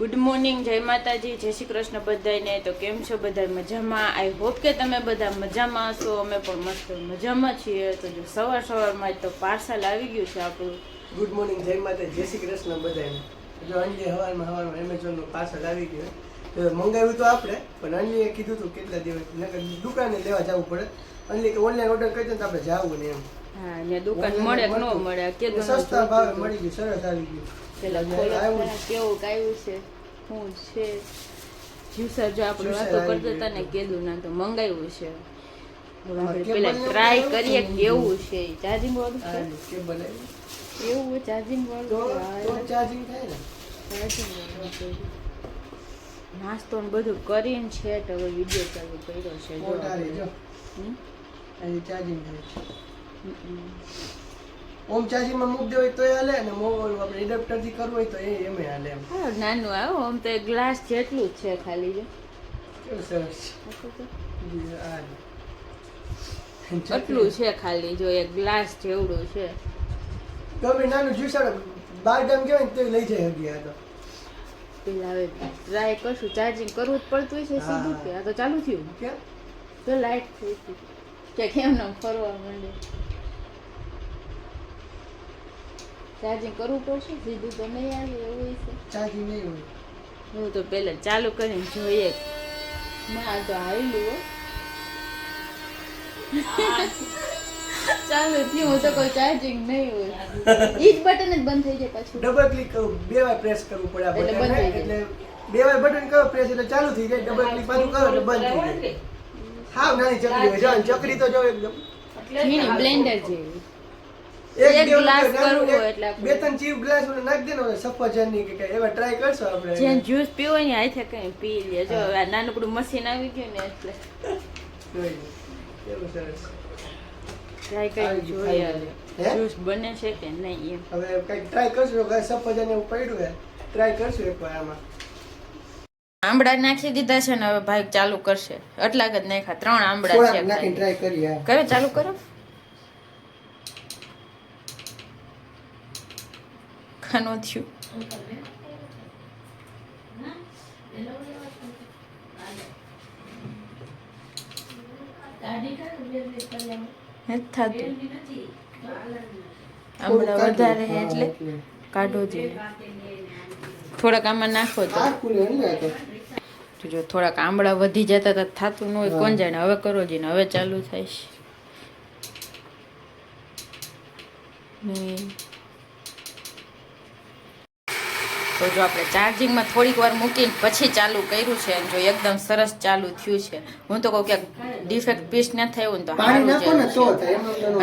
Good morning જય માતાજી જય શ્રી કૃષ્ણ બધાને તો કેમ છો બધા મજામાં? આઈ હોપ કે તમે બધા મજામાં હશો. અમે પણ મસ્ત મજામાં છીએ. તો જો સવાર સવારમાં તો પાર્સલ આવી ગયું છે આપણું. ગુડ મોર્નિંગ જય માતા જય શ્રી કૃષ્ણ બધાને જો અંજે હવારમાં હવારમાં એમેઝોનનું પાર્સલ આવી ગયું. તો મંગાવ્યું તો આપણે પણ અન્યએ કીધું હતું કેટલા દિવસ નકર દુકાને લેવા જવું પડે. અન્ય કે ઓનલાઈન ઓર્ડર કરી તો આપણે જવું ને એમ. હા દુકાન મળે ન મળે કે સસ્તા ભાવે મળી ગયું સરસ આવી ગયું. પેલા ખોલો કેવું કાયું છે? શું છે. જ્યુસર જો આપણે વાતો કરતા હતા ને. કીધું ના તો મંગાવ્યું છે. પેલા ટ્રાય કરીએ? કેવું છે. ચાર્જિંગ વાળું છે. એવું ચાર્જિંગ વાળું ચાર્જિંગ થાય ને? ચાર્જિંગ. નાસ્તો ને બધું કરીને છે તો હવે વીડિયો ચાલુ કર્યો છે જો ચાર્જિંગ થાય. ઓમ ચાર્જિંગમાં મૂક દેવાય હોય તો હાલે અને મોબાઈલ આપણે એડપ્ટરથી કરવું હોય તો એ એમે હાલે એમ. નાનું આવો આમ તો ગ્લાસ જેટલું જ છે ખાલી જો. કેવું સરસ આટલું છે ખાલી જો એક ગ્લાસ જેવડું છે. ગમે નાનું જ્યુસર બાર ગામ કહેવાય ને તો લઈ જાય હગી આ તો. પેલા હવે ટ્રાય કરશું ચાર્જિંગ કરવું જ પડતું છે સીધું કે આ તો ચાલુ થયું. કે તો લાઇટ થઈ હતી કે કેમ ન ફરવા માંડે. ચાર્જિંગ કરવું પડશે સીધું તો નહીં આવે એવું છે. ચાર્જિંગ નહીં હોય. હું તો પહેલાં ચાલુ કરીને જોઈએ. ના તો આવેલું હો. ચાલુ થયું હું તો કોઈ ચાર્જિંગ નહીં હોય. જ બટન જ બંધ થઈ જાય પાછું. ડબલ ક્લિક કરું બે વાર પ્રેસ કરવું પડે એટલે બટન બંધ થઈ એટલે બે વાર બટન કરો પ્રેસ એટલે ચાલુ થઈ જાય. ડબલ ક્લિક પાછું કરો એટલે બંધ થઈ જાય. હાવ નાની ચકરી હોય. ચકરી તો જો એકદમ. બ્લેન્ડર જેવી. એક ગ્લાસ હોય એટલે બે ત્રણ ચીવ ગ્લાસ ઓલે નાખી દેનો સફરજનની કે કઈ એવા ટ્રાય કરશો આપણે. જેને જ્યુસ પીવો ને ને હાથે કઈ પી લે. જો આ નાનકડું મશીન આવી ગયું ને એટલે. જોઈ કેવું સરસ. ટ્રાય કરી જોઈએ? જ્યુસ બને છે કે નહીં એમ. હવે કઈ ટ્રાય કરશું કઈ સફરજન એવું પડ્યું હે ટ્રાય કરશું એકવાર આમાં. આંબળા નાખી દીધા છે ને હવે ભાઈ ચાલુ કરશે. એટલા જ નાખ્યા ત્રણ આંબળા છે કરો ચાલુ કરો. ખાનો થયું. થતું. આંબળા વધારે એટલે કાઢો જોઈએ. થોડાક આમાં નાખો તો. જો થોડાક આંબળા વધી જતા તો થતું ન હોય કોણ જાણે? હવે કરો જીને હવે ચાલુ થાય છે ને તો જો આપણે ચાર્જિંગમાં થોડીક વાર મૂકીને પછી ચાલુ કર્યું છે જો એકદમ સરસ ચાલુ થયું છે. હું તો કહું કે ડિફેક્ટ પીસ ના થયું ને તો સારું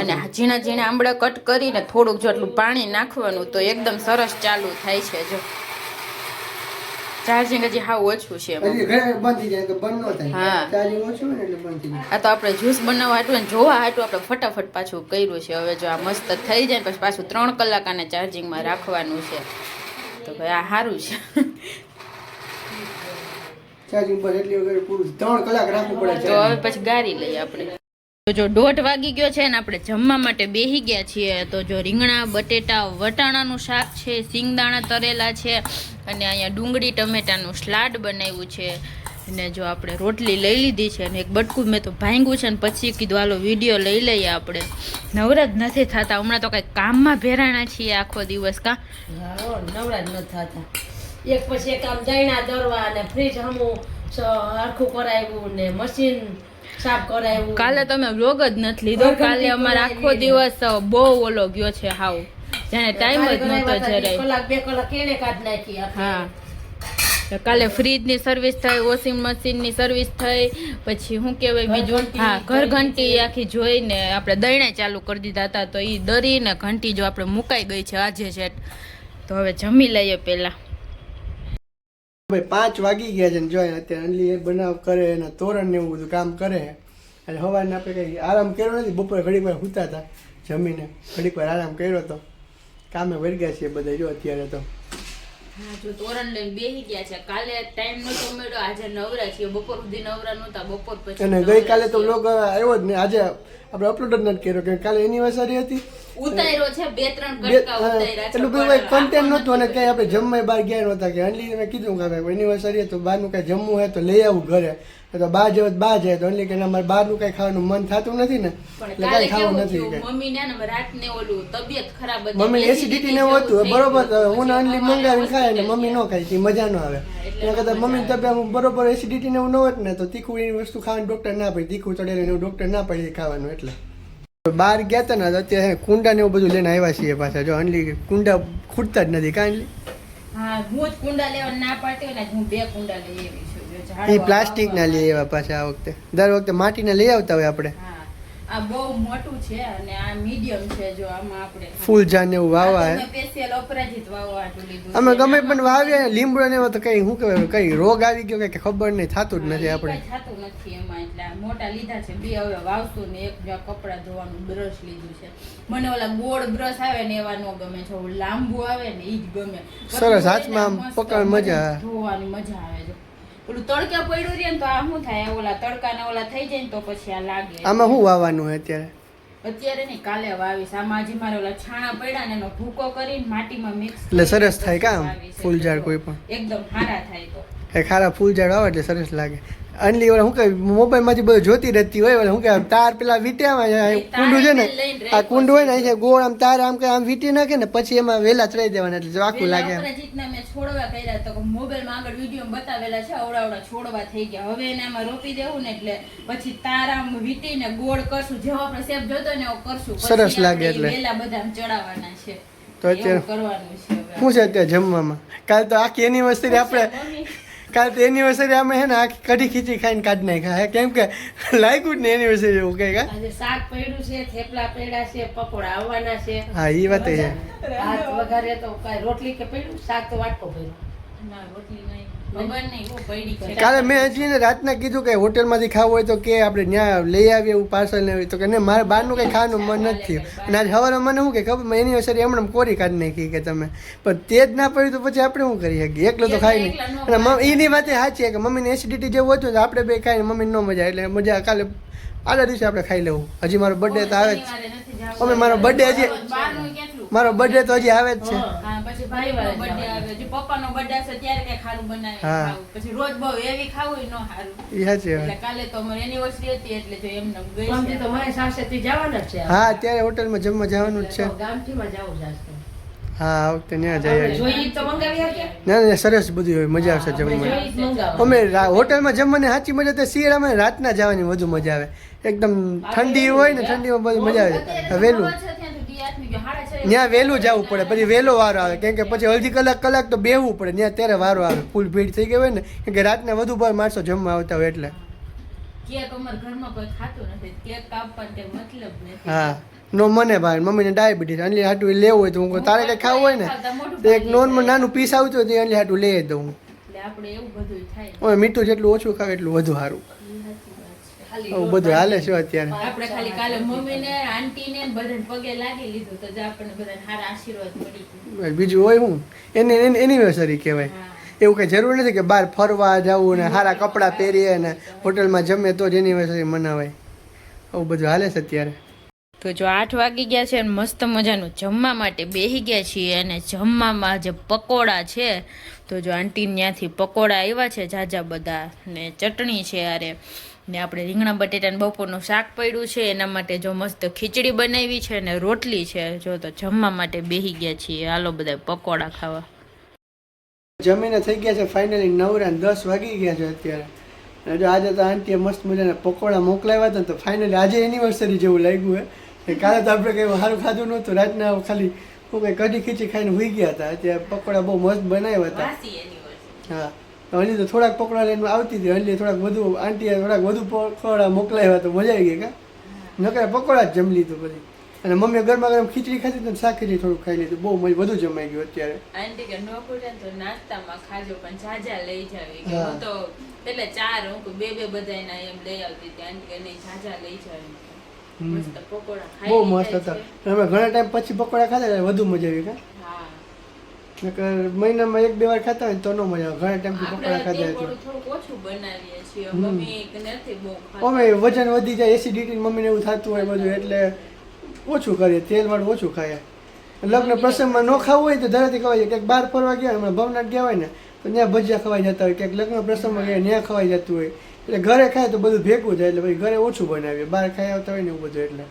અને ઝીણા ઝીણા આંબળા કટ કરીને થોડુંક જો એટલું પાણી નાખવાનું તો એકદમ સરસ ચાલુ થાય છે જો. ચાર્જિંગ હજી હાવ ઓછું છે હા. આ તો આપણે જ્યુસ બનાવવા હાટું અને જોવા હાટું આપણે ફટાફટ પાછું કર્યું છે. હવે જો આ મસ્ત થઈ જાય પછી પાછું ત્રણ કલાક આને ચાર્જિંગમાં રાખવાનું છે. તો ભાઈ આ સારું છે. ચાર્જિંગ પર એટલી વગર પૂરું ત્રણ કલાક રાખવું પડે તો હવે પછી ગારી લઈએ આપણે. તો જો દોઢ વાગી ગયો છે ને આપણે જમવા માટે બેહી ગયા છીએ તો જો રીંગણા બટેટા વટાણાનું શાક છે સિંગદાણા તરેલા છે અને અહીંયા ડુંગળી ટમેટાનું સ્લાડ બનાવ્યું છે. અને જો આપણે રોટલી લઈ લીધી છે અને એક બટકું મેં તો ભાંગ્યું છે ને પછી કીધું હાલો વીડિયો લઈ લઈએ આપણે. નવરા જ નથી થતા. હમણાં તો કંઈક કામમાં ભેરાણા છીએ આખો દિવસ કા? નવરા જ નથી થતા. એક પછી એક આમ જઈના દરવા અને ફ્રીજ હમું હરખું કરાવ્યું ને મશીન સાફ કરાવ્યું. કાલે તમે વ્લોગ જ નથી લીધો. કાલે અમારે આખો દિવસ બહુ ઓલો ગયો છે હાવ. જાણે ટાઈમ જ નહોતો જરાય. કલાક બે કલાક એને કાઢ નાખી હા. કાલે ફ્રીજની સર્વિસ થઈ વોશિંગ મશીનની સર્વિસ થઈ પછી શું કહેવાય બીજું? ઘરઘંટી હા ઘર ઘંટી આખી જોઈને આપણે દરણે ચાલુ કરી દીધા હતા તો એ દરીને ઘંટી જો આપણે મુકાઈ ગઈ છે આજે છે તો હવે જમી લઈએ પહેલા. ભાઈ પાંચ વાગી ગયા છે ને જો અત્યારે અંડલી એ બનાવ કરે એના તોરણ ને એવું બધું કામ કરે. અને સવારને આપણે કંઈ આરામ કર્યો નથી બપોરે ઘડીક વાર સૂતા હતા જમીને. ઘડીક વાર આરામ કર્યો હતો કામે વળગ્યા છીએ બધા જો અત્યારે તો. જો તોરણ લઈને બેહી ગયા છે. કાલે ટાઈમ નતો મળ્યો આજે નવરા છીએ. બપોર સુધી નવરા નહોતા બપોર પછી અને ગઈ ગઈકાલે તો લોગ લોક આવ્યો જ ને આજે આપણે અપલોડ જ નથી કર્યો કે કાલે એનિવર્સરી હતી. ઉતાર્યો છે બે ત્રણ કટકા ઉતાર્યા છે એટલું બધું કન્ટેન્ટ નહોતું અને કઈ આપણે જમવા બહાર ગયા નહોતા કે અનલી મેં કીધું કે એનિવર્સરી તો બહારનું કઈ જમવું હોય તો લઈ આવું ઘરે. તો બા જવું તો બહાર જાય તો અનલી કે અમારે બહારનું કઈ ખાવાનું મન થતું નથી ને. એટલે કઈ ખાવું નથી મમ્મી ને રાતને ઓલું તબિયત ખરાબ હતી મમ્મી એસિડિટી ને હતું. બરોબર હું અનલી મંગાવીને ખાય ને મમ્મી ન ખાય તે મજા ન આવે. એના કરતાં મમ્મી તબિયત બરોબર એસિડિટી ને એવું ન હોત ને તો તીખું એની વસ્તુ ખાવાનું ડોક્ટર ના પડે તીખું ચડેલું એવું ડોક્ટર ના પડે ખાવાનું એટલે. બહાર ગયા હતા ને તો અત્યારે કુંડા ને એવું બધું લઈને આવ્યા છીએ પાછા. જો અનલી કુંડા ખૂટતા જ નથી. કાંઈ હા હું જ કુંડા લેવા ના પાડતી હોય ને હું બે કુંડા લઈ આવી જો એ પ્લાસ્ટિક ના લઈ આવ્યા પાછા આ વખતે. દર વખતે માટીના લઈ આવતા હોય આપણે. આ બહુ મોટું છે અને આ મીડિયમ છે જો આમાં આપણે. ફૂલ જાન એવું વાવવા હે. સ્પેશિયલ અપરાજિત વાવવા લીધું અમે ગમે પણ વાવીએ લીમડો ને એવા તો કઈ શું કહેવાય કઈ રોગ આવી ગયો કે ખબર નહીં થતું જ નથી આપણે. થાતું નથી એમાં એટલે મોટા લીધા છે બે હવે વાવશું ને એક જો કપડા ધોવાનું બ્રશ લીધું છે. મને ઓલા ગોળ બ્રશ આવે ને એવા નો ગમે છે લાંબુ આવે ને એ જ ગમે. સરસ, હાથમાં મસ્ત મજા ધોવાની મજા આવે. ઓલું તડકા પડ્યું રહે ને તો આ શું થાય? ઓલા તડકા ને ઓલા થઈ જાય ને તો પછી આ લાગે. આમાં શું વાવવાનું હોય અત્યારે? અત્યારે નહીં કાલે વાવીશ. આમાં હજી મારે ઓલા છાણા પડ્યા ને એનો ભૂકો કરીને માટીમાં મિક્સ એટલે સરસ થાય કામ ફૂલ ઝાડ કોઈ પણ? એકદમ સારા થાય તો. એ ખારા ફૂલ ઝાડ આવે એટલે સરસ લાગે. અનલી ઓલા શું કે મોબાઈલમાંથી બધું જોતી રહેતી હોય ઓલા શું કે તાર પેલા વીટ્યામાં કુંડું છે ને આ કુંડું હોય ને અહીં ગોળ આમ તાર આમ કે આમ વીટી નાખે ને પછી એમાં વેલા ચડાઈ દેવાના એટલે આખું લાગે મેં છોડવા કર્યા તો મોબાઈલમાં આગળ વીડિયો બતાવેલા છે અવડા અવડા છોડવા થઈ ગયા. હવે એને આમાં રોપી દેવું ને એટલે પછી તારામ વીટીને ગોળ કરશું જેવો આપણે શેપ જોતો ને એવો કરશું. સરસ લાગે એટલે. વેલા બધા આમ ચડાવવાના છે. તો અત્યારે- શું છે અત્યારે જમવામાં? કાલ તો આખી એનિવર્સરી આપણે કાલ તો એનિવર્સરી અમે હે ને આખી કઢી ખીચી ખાઈને કાઢી નાખ્યા. હે કેમ કે લાગ્યું જ ને એનિવર્સરી એવું કઈ કા? શાક પડ્યું છે થેપલા પડ્યા છે પકોડા આવવાના છે. હા એ વાત છે. ભાત વઘારે તો કાંઈ રોટલી કે પડ્યું? શાક તો વાટકો પડ્યો ના રોટલી નહીં. નહીં કાલે મેં હજી ને રાતના કીધું કે હોટલમાંથી ખાવું હોય તો કે આપણે ત્યાં લઈ આવીએ એવું પાર્સલ ને તો કે ને મારે બહારનું કંઈ ખાવાનું મન નથી થયું. અને આજે સવારે મને શું કે ખબર એની અસર એમણે કોરી કાઢી નાખી કે તમે. પણ તે જ ના પડ્યું તો પછી આપણે શું કરી શકીએ? એકલો તો ખાઈ નહીં. અને એની વાત સાચી કે મમ્મીને એસિડિટી જેવું હતું તો આપણે બે ખાઈને મમ્મીને ન મજા એટલે મજા કાલે આગલા દિવસે આપણે ખાઈ લેવું. હજી મારો બર્થડે તો આવે જ અમે મારો બર્થડે હજી- મારો બર્થડે તો હજી આવે જ છે. બર્થડે આવે પપ્પાનો બર્થડે આવશે ત્યારે કઈ ખારું બનાવી ખાવું. પછી રોજ બહુ એવી ખાવું ન સારું એ સાચી એટલે કાલે તો અમારી એનિવર્સરી હતી એટલે જો એમને ગઈ છે. તો મહેશ આવશે તે જવાના છે હા અત્યારે હોટલમાં જમવા જવાનું જ છે. જવું હા આ વખતે ત્યાં જઈએ ના ના સરસ બધું હોય મજા આવશે જમવાની. અમે હોટલમાં જમવાની સાચી મજા તો શિયાળામાં રાતના જવાની વધુ મજા આવે. એકદમ ઠંડી હોય ને ઠંડીમાં બધી મજા આવે. વહેલું. ત્યાં વહેલું જવું પડે પછી વહેલો વારો આવે. કેમ કે પછી અડધી કલાક કલાક તો બેહવું પડે ત્યાં ત્યારે વારો આવે. ફૂલ ભીડ થઈ ગઈ હોય ને કેમ કે રાતના વધુ ભાર માણસો જમવા આવતા હોય એટલે. હા નો મને ભાઈ મમ્મીને ડાયાબિટીસ એટલે હાટું લેવું હોય તો હું તારે કંઈ ખાવું હોય ને? તો એક નોર્મલ નાનું પીસ આવતું હોય તો એટલે હાટું લઈ દઉં. હવે મીઠું જેટલું ઓછું ખાવ એટલું વધુ સારું. આવું બધું હાલે છે અત્યારે. આપણે ખાલી કાલે મમ્મીને આંટી ને બધાને પગે લાગી લીધું તો જ આપણને બધાને સારા આશીર્વાદ મળી બીજું હોય હું? એને એને એનિવર્સરી કહેવાય. એવું કંઈ જરૂર નથી કે બહાર ફરવા જવું ને સારા કપડાં પહેરીએ ને હોટલમાં જમે તો જ એનિવર્સરી મનાવાય. આવું બધું હાલે છે અત્યારે. તો જો આઠ વાગી ગયા છે અને મસ્ત મજાનું જમવા માટે બેસી ગયા છીએ અને જમવામાં જે પકોડા છે તો જો આંટી ત્યાંથી પકોડા આવ્યા છે જાજા બધા ને ચટણી છે યારે ને આપણે રીંગણા બટેટાને બપોરનું શાક પડ્યું છે એના માટે જો મસ્ત ખીચડી બનાવી છે ને રોટલી છે જો તો જમવા માટે બેસી ગયા છીએ. હાલો બધા પકોડા ખાવા. જમીને થઈ ગયા છે ફાઇનલી નવરા દસ વાગી ગયા છે અત્યારે. અને જો આજે તો આંટીએ મસ્ત મજાના પકોડા મોકલાવ્યા હતા તો ફાઇનલી આજે એનિવર્સરી જેવું લાગ્યું હે. કે કાલે તો આપણે કંઈ સારું ખાધું નહોતું રાતના ખાલી હું કંઈ કઢી ખીચી ખાઈને હોઈ ગયા હતા. અત્યારે પકોડા બહુ મસ્ત બનાવ્યા હતા. હા. હજી તો થોડાક પકોડા લઈને આવતી હતી હલી થોડાક વધુ આંટીએ થોડાક વધુ પકોડા મોકલાવ્યા તો મજા આવી ગઈ કા? નકરા પકોડા જ જમી લીધું પછી. અને મમ્મીએ ગરમા ગરમ ખીચડી ખાધી તો શાક થોડું ખાઈ લીધું. બહુ મજા વધુ જમાઈ ગયું અત્યારે. આંટી કે ન પૂછે તો નાસ્તામાં ખાજો પણ જાજા લઈ જાવી. કે હું. તો પેલા ચાર હું બે બે બધાયના એમ લઈ આવતી હતી. આંટી કે નહીં જાજા લઈ જાવી. મસ્ત પકોડા ખાઈ બહુ મસ્ત હતા. અમે ઘણા ટાઈમ પછી પકોડા ખાધા વધુ મજા આવી કા? નકર મહિનામાં એક બે વાર ખાતા હોય તો ન મજા આવે. ઘણા ટાઈમથી પકોડા ખાધા તેલ એટલે ઓછું બનાવીએ છીએ. મમ્મી નથી બહુ અમે વજન વધી જાય એસિડિટી મમ્મીને એવું થતું હોય બધું એટલે ઓછું કરીએ તેલ વાળું ઓછું ખાઈએ. લગ્ન પ્રસંગમાં ન ખાવું હોય તો ધરાથી ખવાય જાય ક્યાંક બહાર ફરવા ગયા હમણાં ભવનાથ ગયા હોય ને તો ત્યાં ભજીયા ખવાઈ જતા હોય. ક્યાંક લગ્ન પ્રસંગમાં ગયા ત્યાં ખવાઈ જતું હોય. એટલે ઘરે ખાય તો બધું ભેગું થાય એટલે પછી ઘરે ઓછું બનાવીએ. બહાર ખાઈ આવતા હોય ને એવું બધું એટલે.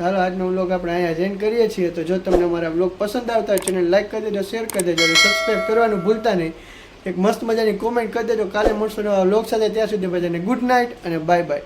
હાલો, આજનો વ્લોગ આપણે અહીંયા જઈને કરીએ છીએ. તો જો તમને અમારા વ્લોગ પસંદ આવતા હોય ચેનલ લાઈક કરી દેજો શેર કરી દેજો, અને સબસ્ક્રાઈબ કરવાનું ભૂલતા નહીં. એક મસ્ત મજાની કોમેન્ટ કરી દેજો. કાલે મળશું નવા વ્લોગ સાથે. ત્યાં સુધી બધાને ગુડ નાઇટ અને બાય બાય